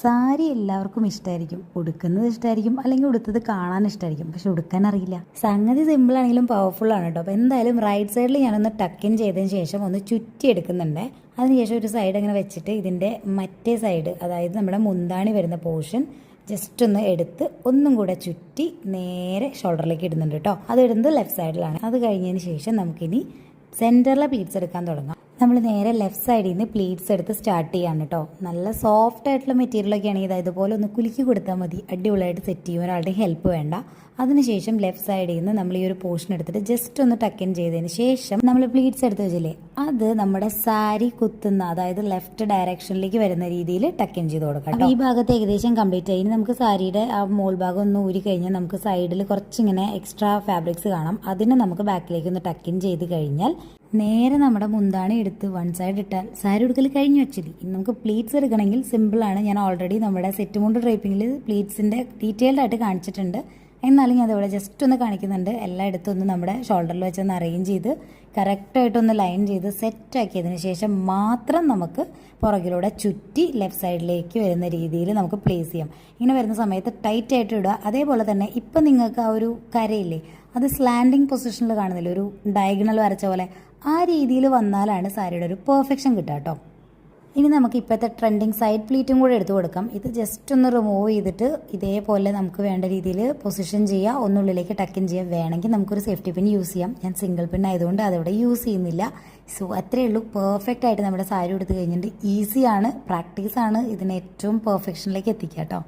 സാരി എല്ലാവർക്കും ഇഷ്ടമായിരിക്കും ഉടുക്കുന്നത് ഇഷ്ടമായിരിക്കും അല്ലെങ്കിൽ ഉടുത്തത് കാണാൻ ഇഷ്ടമായിരിക്കും പക്ഷെ ഉടുക്കാൻ അറിയില്ല. സംഗതി സിമ്പിൾ ആണെങ്കിലും പവർഫുൾ ആണ് കേട്ടോ. അപ്പോൾ എന്തായാലും റൈറ്റ് സൈഡിൽ ഞാനൊന്ന് ടക്കിൻ ചെയ്തതിന് ശേഷം ഒന്ന് ചുറ്റി എടുക്കുന്നുണ്ട്. അതിനുശേഷം ഒരു സൈഡ് അങ്ങനെ വെച്ചിട്ട് ഇതിന്റെ മറ്റേ സൈഡ് അതായത് നമ്മുടെ മുന്താണി വരുന്ന പോർഷൻ ജസ്റ്റ് ഒന്ന് എടുത്ത് ഒന്നും കൂടെ ചുറ്റി നേരെ ഷോൾഡറിലേക്ക് ഇടുന്നുണ്ട് കേട്ടോ. അത് ഇടുന്നത് ലെഫ്റ്റ് സൈഡിലാണ് അത് കഴിഞ്ഞതിന് ശേഷം നമുക്കിനി സെന്ററിലെ പീറ്റ്സ് എടുക്കാൻ തുടങ്ങാം. നമ്മൾ നേരെ ലെഫ്റ്റ് സൈഡിൽ നിന്ന് പ്ലീറ്റ്സ് എടുത്ത് സ്റ്റാർട്ട് ചെയ്യാണ് കേട്ടോ നല്ല സോഫ്റ്റ് ആയിട്ടുള്ള മെറ്റീരിയലൊക്കെ ആണെങ്കിൽ ഇതാ ഇതുപോലെ ഒന്ന് കുലുക്കി കൊടുത്താൽ മതി. അടിപൊളിയായിട്ട് സെറ്റ് ചെയ്യും. ഒരാളുടെ ഹെൽപ്പ് വേണ്ട. അതിനുശേഷം ലെഫ്റ്റ് സൈഡിൽ നിന്ന് നമ്മൾ ഈ ഒരു പോർഷൻ എടുത്തിട്ട് ജസ്റ്റ് ഒന്ന് ടക്കൻ ചെയ്തതിന് ശേഷം നമ്മൾ പ്ലീറ്റ്സ് എടുത്ത് വെച്ചില്ലേ? അത് നമ്മുടെ സാരി കുത്തുന്ന അതായത് ലെഫ്റ്റ് ഡയറക്ഷനിലേക്ക് വരുന്ന രീതിയിൽ ടക്കൻ ചെയ്ത് കൊടുക്കാം ഈ ഭാഗത്ത് ഏകദേശം കംപ്ലീറ്റ് ആയി. നമുക്ക് സാരിയുടെ ആ മോൾ ഭാഗം ഒന്ന് ഊരി കഴിഞ്ഞാൽ നമുക്ക് സൈഡിൽ കുറച്ചിങ്ങനെ എക്സ്ട്രാ ഫാബ്രിക്സ് കാണാം. അതിനെ നമുക്ക് ബാക്കിലേക്ക് ഒന്ന് ടക്കിൻ ചെയ്ത് കഴിഞ്ഞാൽ നേരെ നമ്മുടെ മുന്താണി എടുത്ത് വൺ സൈഡ് ഇട്ടാൽ. സാരി ഉടുക്കൽ കഴിഞ്ഞു വെച്ചത് നമുക്ക് പ്ലീറ്റ്സ് എടുക്കണമെങ്കിൽ സിമ്പിളാണ് ഞാൻ ഓൾറെഡി നമ്മുടെ സെറ്റ് മുണ്ട് ഡ്രൈപ്പിങ്ങിൽ പ്ലീറ്റ്സിന്റെ ഡീറ്റെയിൽഡ് ആയിട്ട് കാണിച്ചിട്ടുണ്ട്. എന്നാലും ഞാൻ അതിവിടെ ജസ്റ്റ് ഒന്ന് കാണിക്കുന്നുണ്ട്. എല്ലായിടത്തും ഒന്ന് നമ്മുടെ ഷോൾഡറിൽ വെച്ചൊന്ന് അറേഞ്ച് ചെയ്ത് കറക്റ്റായിട്ടൊന്ന് ലൈൻ ചെയ്ത് സെറ്റ് ആക്കിയതിന് ശേഷം മാത്രം നമുക്ക് പുറകിലൂടെ ചുറ്റി ലെഫ്റ്റ് സൈഡിലേക്ക് വരുന്ന രീതിയിൽ നമുക്ക് പ്ലേസ് ചെയ്യാം. ഇങ്ങനെ വരുന്ന സമയത്ത് ടൈറ്റ് ആയിട്ട് ഇടുക. അതേപോലെ തന്നെ ഇപ്പം നിങ്ങൾക്ക് ആ ഒരു കരയില്ലേ അത് സ്ലാൻഡിങ് പൊസിഷനിൽ കാണുന്നില്ല ഒരു ഡയഗണൽ വരച്ച പോലെ ആ രീതിയിൽ വന്നാലാണ് സാരിയുടെ ഒരു പെർഫെക്ഷൻ കിട്ടുക കേട്ടോ. ഇനി നമുക്ക് ഇപ്പോഴത്തെ ട്രെൻഡിങ് സൈഡ് പ്ലീറ്റും കൂടെ എടുത്തു കൊടുക്കാം. ഇത് ജസ്റ്റ് ഒന്ന് റിമൂവ് ചെയ്തിട്ട് ഇതേപോലെ നമുക്ക് വേണ്ട രീതിയിൽ പൊസിഷൻ ചെയ്യുക. ഒന്നുള്ളിലേക്ക് ടക്കിൻ ചെയ്യാം വേണമെങ്കിൽ നമുക്കൊരു സേഫ്റ്റി പിൻ യൂസ് ചെയ്യാം. ഞാൻ സിംഗിൾ പിൻ ആയതുകൊണ്ട് അതിവിടെ യൂസ് ചെയ്യുന്നില്ല. സോ അത്രയേ ഉള്ളൂ. പെർഫെക്റ്റ് ആയിട്ട് നമ്മുടെ സാരി എടുത്തു കഴിഞ്ഞിട്ട് ഈസിയാണ് പ്രാക്ടീസാണ് ഇതിനെ ഏറ്റവും പെർഫെക്ഷനിലേക്ക് എത്തിക്കാം കേട്ടോ.